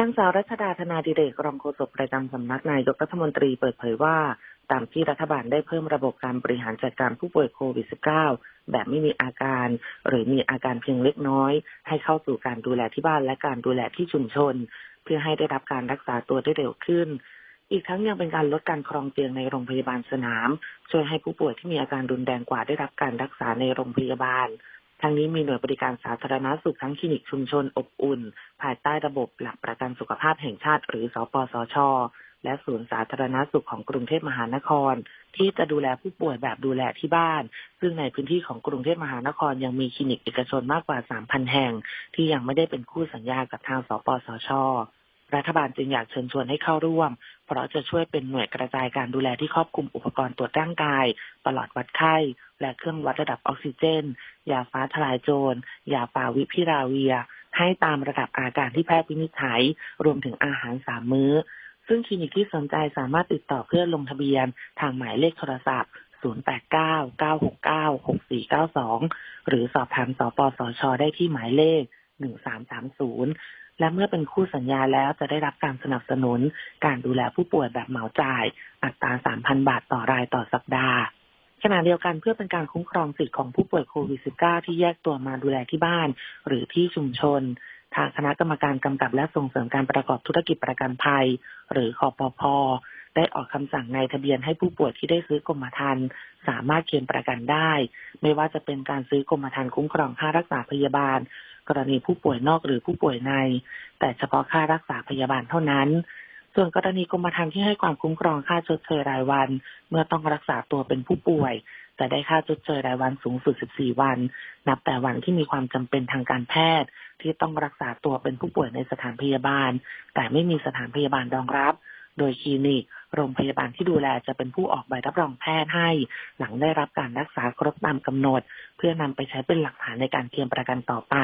นางสาวรัชดาธนาดิเรกรองโฆษกประจำสำนักนายกรัฐมนตรีเปิดเผยว่า ตามที่รัฐบาลได้เพิ่มระบบการบริหารจัดการผู้ป่วยโควิด -19 แบบไม่มีอาการ หรือมีอาการเพียงเล็กน้อย ให้เข้าสู่การดูแลที่บ้านและการดูแลที่ชุมชน เพื่อให้ได้รับการรักษาตัวได้เร็วขึ้น อีกทั้งยังเป็นการลดการครองเตียงในโรงพยาบาลสนาม ช่วยให้ผู้ป่วยที่มีอาการรุนแรงกว่าได้รับการรักษาในโรงพยาบาล ทั้งนี้มีหน่วยบริการสาธารณาสุขทั้งคลินิกชุมชนอบอุ่น ภายใต้ระบบหลักประกันสุขภาพแห่งชาติ หรือสปสช และศูนย์สาธารณาสุขของกรุงเทพมหานคร ที่จะดูแลผู้ป่วยแบบดูแลที่บ้าน ซึ่งในพื้นที่ของกรุงเทพมหานครยังมีคลินิกเอกชนมากกว่า 3,000 แห่ง ที่ยังไม่ได้เป็นคู่สัญญากับทางสปสช รัฐบาลจึงอยากเชิญชวนให้เข้าร่วม เพราะจะช่วยเป็นหน่วยกระจายการดูแลที่ครอบคลุมอุปกรณ์ตรวจร่างกาย ปลอดวัดไข้ และเครื่องวัดระดับออกซิเจน ยาฟ้าทลายโจร ยาปาวิพิราเวีย ให้ตามระดับอาการที่แพทย์วินิจฉัย รวมถึงอาหารสามมื้อ ซึ่งคลินิกที่สนใจสามารถติดต่อเพื่อลงทะเบียน ทางหมายเลขโทรศัพท์ 089-969-6492 หรือสอบถามสปสช ได้ที่หมายเลข 1330 และเมื่อเป็นคู่สัญญาแล้วจะได้รับการสนับสนุน การดูแลผู้ป่วยแบบเหมาจ่าย อัตรา 3,000 บาทต่อรายต่อสัปดาห์ขณะเดียวกันเพื่อเป็นการคุ้มครองสิทธิของผู้ป่วยโควิด -19 ที่แยกตัวมาดูแลที่บ้าน หรือที่ชุมชน ทางคณะกรรมการกำกับและส่งเสริมการประกอบธุรกิจประกันภัย หรือคอปพได้ออกคำสั่งในทะเบียนให้ผู้ป่วยที่ได้ซื้อกรมธรรม์สามารถเคลมประกันได้ ไม่ว่าจะเป็นการซื้อกรมธรรม์คุ้มครองค่ารักษาพยาบาล กรณีผู้ป่วยนอกหรือผู้ป่วยใน แต่เฉพาะค่ารักษาพยาบาลเท่านั้น ส่วนกรณีกรมธรรม์ที่ให้ความคุ้มครองค่าชดเชยรายวัน เมื่อต้องรักษาตัวเป็นผู้ป่วยจะได้ค่าชดเชยรายวันสูงสุด 14 วัน นับแต่วันที่มีความจำเป็นทางการแพทย์ ที่ต้องรักษาตัวเป็นผู้ป่วยในสถานพยาบาล แต่ไม่มีสถานพยาบาลรองรับ โดยคลินิก โรงพยาบาลที่ดูแลจะเป็นผู้ออกใบรับรองแพทย์ให้ หลังได้รับการรักษาครบตามกำหนด เพื่อนำไปใช้เป็นหลักฐานในการเคลมประกันต่อไป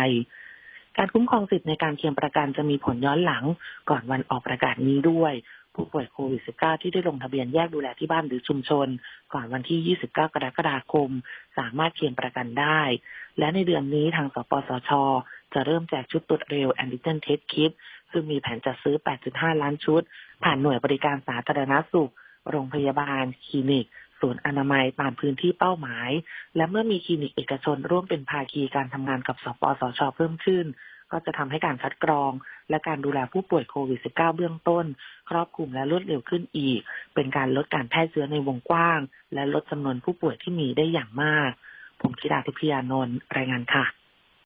การคุ้มครองสิทธิ์ในการเคลมประกันจะมีผลย้อนหลังก่อนวันออกประกาศนี้ด้วย ผู้ป่วยโควิด -19 ที่ได้ลงทะเบียนแยกดูแลที่บ้านหรือชุมชน ก่อนวันที่ 29 กรกฎาคม สามารถเคลมประกันได้ และในเดือนนี้ทางสปสช จะเริ่มแจกชุดตรวจเร็วแอนติเจนเทสคิดซึ่งมีแผนจัดซื้อ 8.5 ล้านชุด ผ่านหน่วยบริการสาธารณสุข โรงพยาบาล คลินิก ศูนย์อนามัยตามพื้นที่เป้าหมาย และเมื่อมีคลินิกเอกชนร่วมเป็นภาคีการทำงานกับสปสชเพิ่มขึ้น ก็จะทำให้การคัดกรอง และการดูแลผู้ป่วยโควิด -19 เบื้องต้น ครอบคลุมและรวดเร็วขึ้นอีก เป็นการลดการแพร่เชื้อในวงกว้าง และลดจำนวนผู้ป่วยที่มีได้อย่างมาก ผมธิดาทิพยานนท์รายงานค่ะ